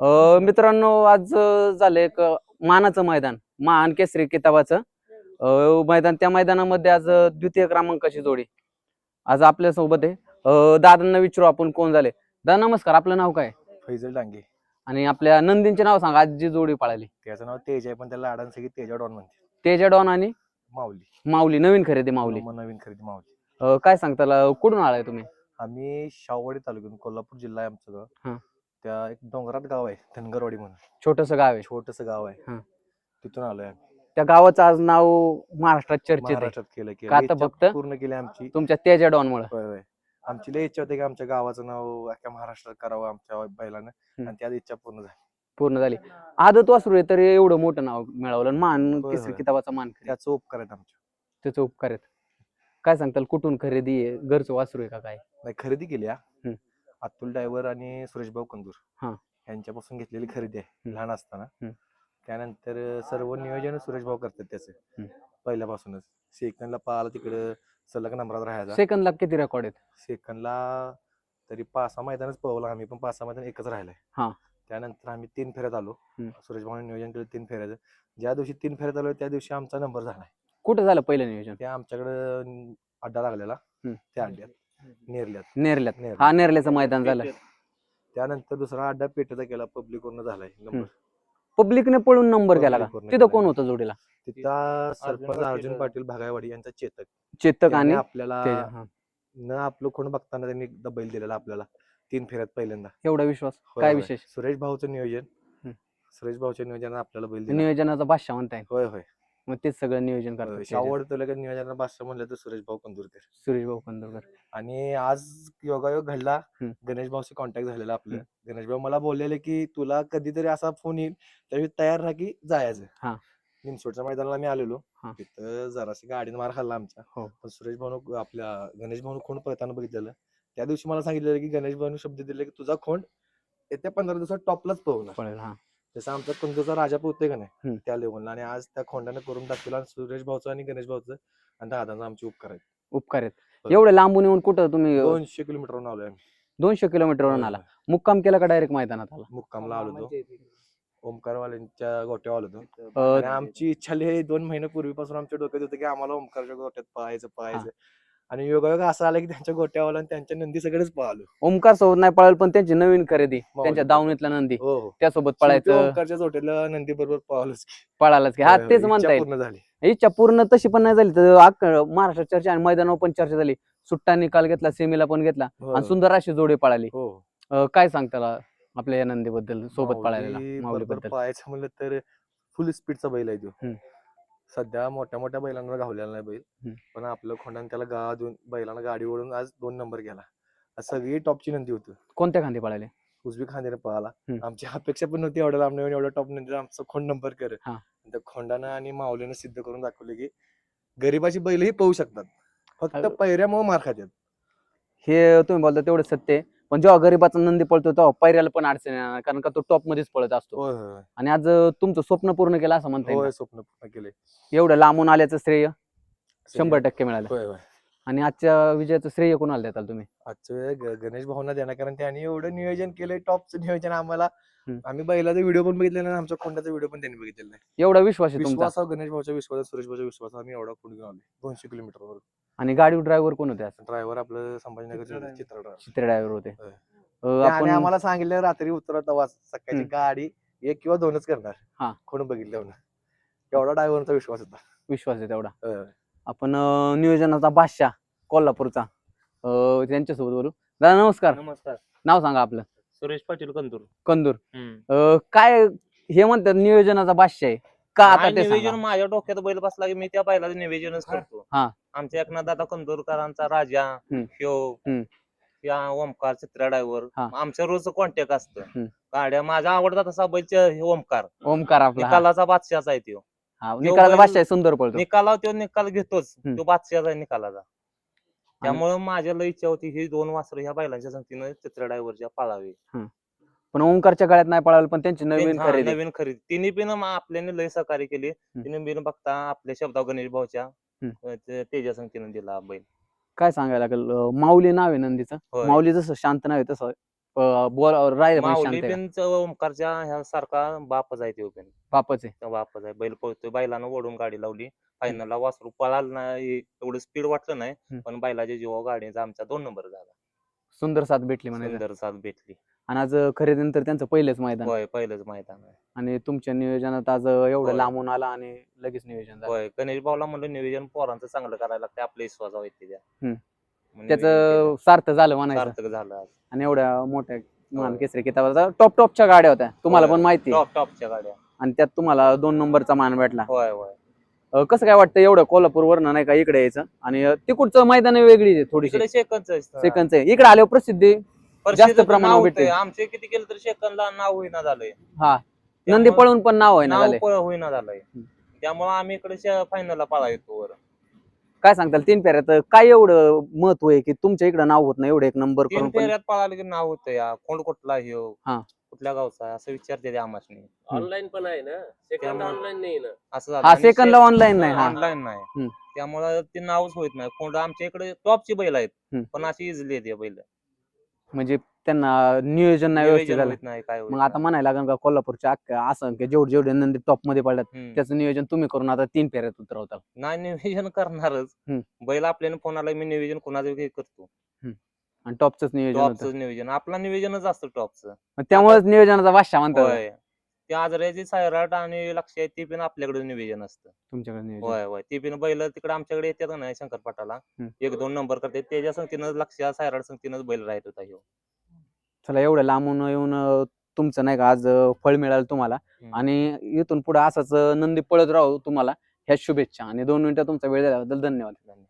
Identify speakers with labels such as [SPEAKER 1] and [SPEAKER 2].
[SPEAKER 1] अ, मित्रांनो आज झालं एक मानाचं मैदान. महान केसरी किताबाचं. मैदान त्या मैदानामध्ये आज द्वितीय क्रमांकाची जोडी. आज आपल्यासोबत आहे दादांना विचारू आपण कोण झाले. दादा नमस्कार. आपलं नाव काय?
[SPEAKER 2] फैजल डांगे.
[SPEAKER 1] आणि आपल्या नंदींचे नाव सांगा. आज जी जोडी पळाली.
[SPEAKER 2] त्याचं नाव तेज आहे पण त्याला लाडांसाठी तेजा डॉन म्हणते.
[SPEAKER 1] तेजा डॉन आणि?
[SPEAKER 2] माऊली.
[SPEAKER 1] माऊली. नवीन खरेदी माऊली.
[SPEAKER 2] नवीन खरेदी माऊली.
[SPEAKER 1] काय सांगताला? कुठून आलाय तुम्ही?
[SPEAKER 2] आम्ही शाहवाडी तालुक्यातून कोल्हापूर जिल्हा आहे आमचं त्या एक डोंगरात गाव आहे धनगरवाडी म्हणून.
[SPEAKER 1] छोटस गाव आहे.
[SPEAKER 2] छोटस गाव
[SPEAKER 1] हा.
[SPEAKER 2] आहे तिथून आलोय आम्ही.
[SPEAKER 1] त्या गावाचं आज नाव महाराष्ट्रात चर्चेत आहे.
[SPEAKER 2] महाराष्ट्रात केलं
[SPEAKER 1] का फक्त?
[SPEAKER 2] पूर्ण केली आमची.
[SPEAKER 1] तुमच्या तेजा डॉन मुळे
[SPEAKER 2] होय होय. आमची लई इच्छा होती की आमच्या गावाचं नाव अख्ख्या महाराष्ट्रात करावं आमच्या बैलानं.
[SPEAKER 1] हम्म.
[SPEAKER 2] आणि त्यात इच्छा पूर्ण झाली.
[SPEAKER 1] पूर्ण झाली. आदत वासरू आहे तरी एवढं मोठं नाव मिळवलं आणि मान
[SPEAKER 2] होय,
[SPEAKER 1] केसरी
[SPEAKER 2] होय.
[SPEAKER 1] किताबाचा मान
[SPEAKER 2] त्याचं उपकार आहेत आमच्या
[SPEAKER 1] त्याचे उपकार आहेत. काय सांगताल कुठून खरेदी आहे? घरचं वासरू आहे का काय?
[SPEAKER 2] नाही खरेदी केली हा.
[SPEAKER 1] हम्म.
[SPEAKER 2] अतुल ड्रायव्हर आणि सुरेश भाऊ कंदूर
[SPEAKER 1] हा.
[SPEAKER 2] यांच्यापासून घेतलेली खरेदी आहे
[SPEAKER 1] हम्म.
[SPEAKER 2] लहान असताना
[SPEAKER 1] हम्म.
[SPEAKER 2] त्यानंतर सर्व नियोजन सुरेश भाऊ करतात त्याचे
[SPEAKER 1] हम्म.
[SPEAKER 2] पहिल्यापासूनच सेकंदला पाहायला तिकडं सलग नंबरात राहायचा
[SPEAKER 1] सेकंदला किती रेकॉर्ड आहेत
[SPEAKER 2] सेकंदला तरी पाच सहा मैदानच पळवला आम्ही पण पाच सहा मैदान एकच राहिलाय
[SPEAKER 1] हा.
[SPEAKER 2] त्यानंतर आम्ही तीन फेऱ्यात आलो
[SPEAKER 1] हम्म.
[SPEAKER 2] सुरेश भाऊने नियोजन केलं तीन फेऱ्याचं ज्या दिवशी तीन फेऱ्यात आलो त्या दिवशी आमचा नंबर झालाय
[SPEAKER 1] कुठं झालं पहिलं नियोजन
[SPEAKER 2] त्या आमच्याकडं अड्डा लागलेला
[SPEAKER 1] हम्म.
[SPEAKER 2] त्या अड्ड्यात नेरल्यात
[SPEAKER 1] नेरल्यात.
[SPEAKER 2] नेरल्यात.
[SPEAKER 1] हा नेरल्याचं मैदान झालं.
[SPEAKER 2] त्यानंतर दुसरा अड्डा पेटेचा केला पब्लिक वरनं झालाय नंबर.
[SPEAKER 1] पब्लिकने पळून नंबर केला का? तिथं. कोण होतं जोडीला?
[SPEAKER 2] तिथं सरपंच अर्जुन पाटील भागायवाडी यांचा चेतक.
[SPEAKER 1] चेतक
[SPEAKER 2] त्याने
[SPEAKER 1] आणि
[SPEAKER 2] आपल्याला
[SPEAKER 1] हा.
[SPEAKER 2] न आपलं कोण बघताना त्यांनी एकदा बैल दिलेला आपल्याला तीन फेऱ्यात पहिल्यांदा.
[SPEAKER 1] एवढा विश्वास?
[SPEAKER 2] होय,
[SPEAKER 1] काय
[SPEAKER 2] होय.
[SPEAKER 1] विशेष?
[SPEAKER 2] सुरेश भाऊचं नियोजन.
[SPEAKER 1] हम्म.
[SPEAKER 2] सुरेश भाऊच्या नियोजनात आपल्याला बैल दिला.
[SPEAKER 1] नियोजनाचा बादशाह म्हणताय.
[SPEAKER 2] होय होय.
[SPEAKER 1] मग तेच सगळं नियोजन करतात.
[SPEAKER 2] शावड तुला नियोजनात भाषा म्हणलं तर सुरेश भाऊ कंदूरकर.
[SPEAKER 1] सुरेश भाऊ कंदुरकर.
[SPEAKER 2] आणि आज योगायोग घडला. गणेश भाऊशी कॉन्टॅक्ट झालेला आपलं. गणेश भाऊ मला बोललेले की तुला कधीतरी असा फोन येईल त्यावेळी तयार राहा की. जायचं. निमसोडच्या मैदानाला मी आलेलो. तिथं जराशी गाडीने मार खाल्ला आमच्या
[SPEAKER 1] हो.
[SPEAKER 2] पण सुरेश भाऊ आपल्या गणेश भाऊ खोंड पळताना बघितलेलं. त्या दिवशी मला सांगितलेलं की गणेश भाऊ शब्द दिले की तुझा खोंड येत्या पंधरा दिवसात टॉपलाच
[SPEAKER 1] हा.
[SPEAKER 2] जसं आमचा कंदूरचा राजा पोहतोय का नाही. त्या लेवलला आणि आज त्या खोंडाने करून दाखवला आणि सुरेश भाऊचं आणि गणेश भाऊचं आणि दादांचा आमचे उपकार आहेत.
[SPEAKER 1] उपकार आहेत. एवढे लांबून येऊन कुठं तुम्ही
[SPEAKER 2] दोनशे किलोमीटरवरून आलोय आम्ही.
[SPEAKER 1] दोनशे किलोमीटरवरून आला. मुक्काम केला का डायरेक्ट मैदानात आला?
[SPEAKER 2] मुक्कामला आलो तो ओमकारवाल्यांच्या गोट्यावर आलो तो
[SPEAKER 1] अं,
[SPEAKER 2] आणि आमची इच्छा दोन महिने पूर्वीपासून आमच्या डोक्यात होतं की आम्हाला ओमकारच्या गोट्यात पळायचं पळायचं. आणि योगायोग असं आलं की त्यांच्या गोट्यावाला आणि त्यांच्या नंदी सगळेच पळालो.
[SPEAKER 1] ओमकार सोबत नाही पळेल पण त्यांची नवीन खरेदी. त्यांच्या दावणीतला नंदी.
[SPEAKER 2] हो हो.
[SPEAKER 1] त्यासोबत
[SPEAKER 2] शेवटी
[SPEAKER 1] पळायचं.
[SPEAKER 2] ओमकारच्या जोट्याला नंदी बरोबर पळालोच की.
[SPEAKER 1] पळालाच की. हा तेच
[SPEAKER 2] इच्छा
[SPEAKER 1] म्हणता येईल
[SPEAKER 2] पूर्ण झाली.
[SPEAKER 1] इच्छा पूर्ण तशी पण नाही झाली. तर अख्खं महाराष्ट्रात चर्चा आणि मैदानावर पण चर्चा झाली. सुट्टा निकाल घेतला सेमीला पण घेतला
[SPEAKER 2] हो,
[SPEAKER 1] आणि सुंदर अशी जोडी पळाली.
[SPEAKER 2] हो.
[SPEAKER 1] अं, काय सांगताला आपल्या या नंदीबद्दल सोबत पळालेला
[SPEAKER 2] माऊली
[SPEAKER 1] माऊली
[SPEAKER 2] बरोबर
[SPEAKER 1] बद्दल
[SPEAKER 2] पळायचं म्हणलं तर फुल स्पीडचा बैल आहे तो.
[SPEAKER 1] हम्म.
[SPEAKER 2] सध्या मोठ्या मोठ्या बैलांना गावलेला नाही बैल. पण आपलं खोंडाने त्याला गा देऊन बैलांना गाडी ओढून आज दोन नंबर गेला आज सगळी टॉपची नंदी होती
[SPEAKER 1] कोणत्या खांदी पळाले
[SPEAKER 2] उजवी खांद्याने पळाला. आमची अपेक्षा पण नव्हती एवढ्या लांब एवढ्या टॉप नंतर आमचा खोंड नंबर कर. त्या खोंडानं आणि माऊलीनं सिद्ध करून दाखवले की गरीबाची बैलही पळू शकतात फक्त. पैऱ्यामुळे मार खात्यात
[SPEAKER 1] हे तुम्ही बोलता तेवढं सत्य आहे. पण जेव्हा गरीबाचा नंदी पळतो तेव्हा पैऱ्याला पण अडचण येणार कारण का तो टॉप मध्येच पळत असतो.
[SPEAKER 2] होय होय
[SPEAKER 1] आणि आज अं, तुमचं स्वप्न पूर्ण केलं असं म्हणता येईल
[SPEAKER 2] होय
[SPEAKER 1] ना?
[SPEAKER 2] स्वप्न पूर्ण केले
[SPEAKER 1] एवढं लांबून आल्याचं श्रेय शंभर टक्के मिळालं.
[SPEAKER 2] होय होय.
[SPEAKER 1] आणि आजच्या विजयाचं श्रेय कोणाला देताल तुम्ही?
[SPEAKER 2] आजचं वेळ ग- गणेश भाऊंना देणार कारण त्यांनी एवढं नियोजन केलंय टॉपचं नियोजन आम्हाला.
[SPEAKER 1] हम्म.
[SPEAKER 2] आम्ही बैलाचा व्हिडिओ पण बघितलेला आणि आमच्या खोंडाचा व्हिडिओ पण त्यांनी बघितलेला आहे
[SPEAKER 1] एवढा विश्वास आहे तुमचा.
[SPEAKER 2] विश्वास गणेश भाऊच्या विश्वास सुरेश भाऊच्या विश्वास आम्ही एवढा पुढे घेऊन आलोय दोनशे किलोमीटरवर.
[SPEAKER 1] आणि गाडी ड्रायव्हर कोण होते आज?
[SPEAKER 2] ड्रायव्हर आपलं संभाजीनगर
[SPEAKER 3] चित्र
[SPEAKER 1] ड्रायव्हर होते.
[SPEAKER 2] होय.
[SPEAKER 1] अं,
[SPEAKER 2] आणि
[SPEAKER 1] आपण
[SPEAKER 2] आम्हाला सांगितलं रात्री उतरत तेव्हा सकाळची
[SPEAKER 1] हम्म.
[SPEAKER 2] गाडी एक किंवा दोनच करणार.
[SPEAKER 1] हा.
[SPEAKER 2] कोण बघितलं एवढा ड्रायव्हरचा विश्वास होता.
[SPEAKER 1] विश्वास आहे तेवढा.
[SPEAKER 2] होय, होय.
[SPEAKER 1] आपण अं, नियोजनाचा बादशाह कोल्हापूरचा. अं, त्यांच्यासोबत बोलू. दादा नमस्कार.
[SPEAKER 3] नमस्कार.
[SPEAKER 1] नाव सांगा आपलं.
[SPEAKER 3] सुरेश पाटील कंदूर.
[SPEAKER 1] कंदूर. अं, काय हे म्हणतात नियोजनाचा बादशाह आहे. का आता ते
[SPEAKER 3] निवेदन
[SPEAKER 1] सांगा.
[SPEAKER 3] माझ्या डोक्यात बैल बसला की मी त्या बैलाचं निवेदनच करतो
[SPEAKER 1] हा.
[SPEAKER 3] आमच्या एकनाथ दादा कंदूरकरांचा राजा
[SPEAKER 1] हम्म.
[SPEAKER 3] ह्यो
[SPEAKER 1] हम्म.
[SPEAKER 3] या ओमकार चित्रा ड्रायव्हर
[SPEAKER 1] हा.
[SPEAKER 3] आमच्या रोजचं कॉन्टॅक्ट असतं. गाड्या माझा आवडता तसा बैल हे ओमकार
[SPEAKER 1] ओमकार आपला हा.
[SPEAKER 3] निकालाचा बादशाचा आहे तो
[SPEAKER 1] हा, निकालाचा
[SPEAKER 3] बैल-
[SPEAKER 1] सुंदर पळतो
[SPEAKER 3] निकाला तो निकाल घेतोच
[SPEAKER 1] हम्म.
[SPEAKER 3] तो बादशाचा आहे निकालाचा त्यामुळे माझ्या लय इच्छा होती ही दोन वासरं ह्या बैलांच्या संगतीनं चित्रा ड्रायव्हरच्या पाळावी
[SPEAKER 1] ओमकारच्या गळ्यात नाही पळालं पण त्यांची नवीन
[SPEAKER 3] हा,
[SPEAKER 1] खरेदी.
[SPEAKER 3] नवीन खरेदी. तिने पण मग आपल्याने लय सहकार्य केली. तिने बिन बघता आपल्या शब्दा गणेश भाऊच्या
[SPEAKER 1] हम्म.
[SPEAKER 3] तेजा संगतीनं दिला बैल.
[SPEAKER 1] काय सांगायला लागेल? अं, माऊली नाव आहे नंदीचं.
[SPEAKER 3] होय.
[SPEAKER 1] माऊली जसं शांत नाव आहे तसं बोल
[SPEAKER 3] माऊली
[SPEAKER 1] शांत आहे.
[SPEAKER 3] ओमकारच्या ह्या सारखा बापच आहे तो पण
[SPEAKER 1] बापच आहे.
[SPEAKER 3] त्या बापच आहे. बैल पळतोय बैलानं ओढून गाडी लावली. फायनलला वासरू पळाल नाही एवढं स्पीड वाटलं नाही
[SPEAKER 1] हम्म.
[SPEAKER 3] पण बैलाच्या जीवा गाडीचा आमचा दोन नंबर झाला.
[SPEAKER 1] सुंदर साथ भेटली म्हणायचं
[SPEAKER 3] सुंदर साथ भेटली.
[SPEAKER 1] आणि आज खरेदीनंतर त्यांचं पहिलेच मैदान.
[SPEAKER 3] होय पहिलंच मैदान आहे.
[SPEAKER 1] आणि तुमच्या नियोजनात आज एवढं
[SPEAKER 3] होय.
[SPEAKER 1] लांबून आला आणि लगेच नियोजन झालं.
[SPEAKER 3] होय गणेश भाऊला म्हणलं नियोजन पोरांचं चांगलं करायला लागतं आपल्या विश्वासावर येते त्या.
[SPEAKER 1] हम्म.
[SPEAKER 3] मग नियोजन
[SPEAKER 1] त्याचं
[SPEAKER 3] केलं.
[SPEAKER 1] सार्थ झालं म्हणायचं.
[SPEAKER 3] सार्थक झालं आज.
[SPEAKER 1] आणि एवढ्या मोठ्या महान
[SPEAKER 3] होय.
[SPEAKER 1] केसरी किताबाचा टॉप टॉपच्या गाड्या होत्या. तुम्हाला
[SPEAKER 3] होय.
[SPEAKER 1] पण माहिती आहे.
[SPEAKER 3] टॉप टॉपच्या गाड्या.
[SPEAKER 1] आणि त्यात तुम्हाला दोन नंबरचा मान भेटला.
[SPEAKER 3] होय होय.
[SPEAKER 1] अं, कसं काय वाटतं एवढं कोल्हापूर वरनं नाही का इकडे यायचं? आणि अं, तिकडचं मैदान वेगळी आहे थोडीशी.
[SPEAKER 3] इकडे सेकंद
[SPEAKER 1] सेकंद इकडे आल्यावर प्रसिद्धी. जास्त प्रमाणावर भेटते.
[SPEAKER 3] आमचे किती केलं तर सेकंदला नाव होईना झालंय.
[SPEAKER 1] हा. नंदी पळून पण नाव आहे ना
[SPEAKER 3] नाव
[SPEAKER 1] झाले
[SPEAKER 3] पळ होईना झालंय. त्यामुळे आम्ही इकडे फायनलला पळा येतो वर.
[SPEAKER 1] काय सांगताल तीन फेऱ्यात काय एवढं महत्त्व आहे की तुमच्या इकडे नाव होत नाही एवढं एक नंबर
[SPEAKER 3] तीन
[SPEAKER 1] करून पण?
[SPEAKER 3] फेऱ्यात पळालं की नाव होतं या. कोण कुठला ह्यो?
[SPEAKER 1] हा.
[SPEAKER 3] कुठल्या गावचा असं विचारते ते आम्हाला
[SPEAKER 4] ऑनलाईन पण आहे ना? सेकंड
[SPEAKER 3] त्यामुळे-
[SPEAKER 4] ऑनलाईन नाही ना?
[SPEAKER 3] असं झालं.
[SPEAKER 1] हा
[SPEAKER 3] आणि
[SPEAKER 1] सेकंदला ऑनलाईन नाही हा.
[SPEAKER 3] ऑनलाईन नाही. त्यामुळे ते नावच होत नाही. कोण आमच्या इकडे टॉपची बैल आहेत. पण अशी इझिली येते बैल.
[SPEAKER 1] म्हणजे त्यांना नियोजन नाही व्यवस्थित झालं.
[SPEAKER 3] नाही काय
[SPEAKER 1] मग आता. म्हणायला लागेल का कोल्हापूरच्या अख्ख्या असं की जेवढे जेवढे नंदी टॉपमध्ये पडतात
[SPEAKER 3] हम्म.
[SPEAKER 1] त्याचं नियोजन तुम्ही करून आता तीन फेऱ्यात उतरवताल
[SPEAKER 3] नाही नियोजन करणारच.
[SPEAKER 1] हम्म.
[SPEAKER 3] बैल आपल्याला फोन आला मी नियोजन कोणाचं काही करतो.
[SPEAKER 1] आणि टॉपच नियोजन होतं.
[SPEAKER 3] टॉपचं नियोजन. आपला नियोजनच असतं टॉपचं
[SPEAKER 1] मग त्यामुळेच नियोजनाचा म्हणतात.
[SPEAKER 3] होय. ते आजऱ्याची सायराट आणि लक्ष आहे ते पण आपल्याकडे नियोजन असतं.
[SPEAKER 1] तुमच्याकडे नियोजन
[SPEAKER 3] होय होय. ते पण बैल तिकडे आमच्याकडे येतात का नाही शंकरपाटाला
[SPEAKER 1] हम्म.
[SPEAKER 3] एक दोन नंबर करते त्याच्या संगतीनं लक्ष सायराट संगतीनंच बैल राहत होता ह्यो
[SPEAKER 1] चला एवढं लांबून येऊन अं, तुमचं नाही का आज अं, फळ मिळालं तुम्हाला.
[SPEAKER 3] हम्म.
[SPEAKER 1] आणि इथून पुढे असंच अं, नंदी पळत राहू तुम्हाला. ह्या शुभेच्छा. आणि दोन मिनिटं तुमचा वेळ दिल्याबद्दल धन्यवाद.
[SPEAKER 3] धन्यवाद.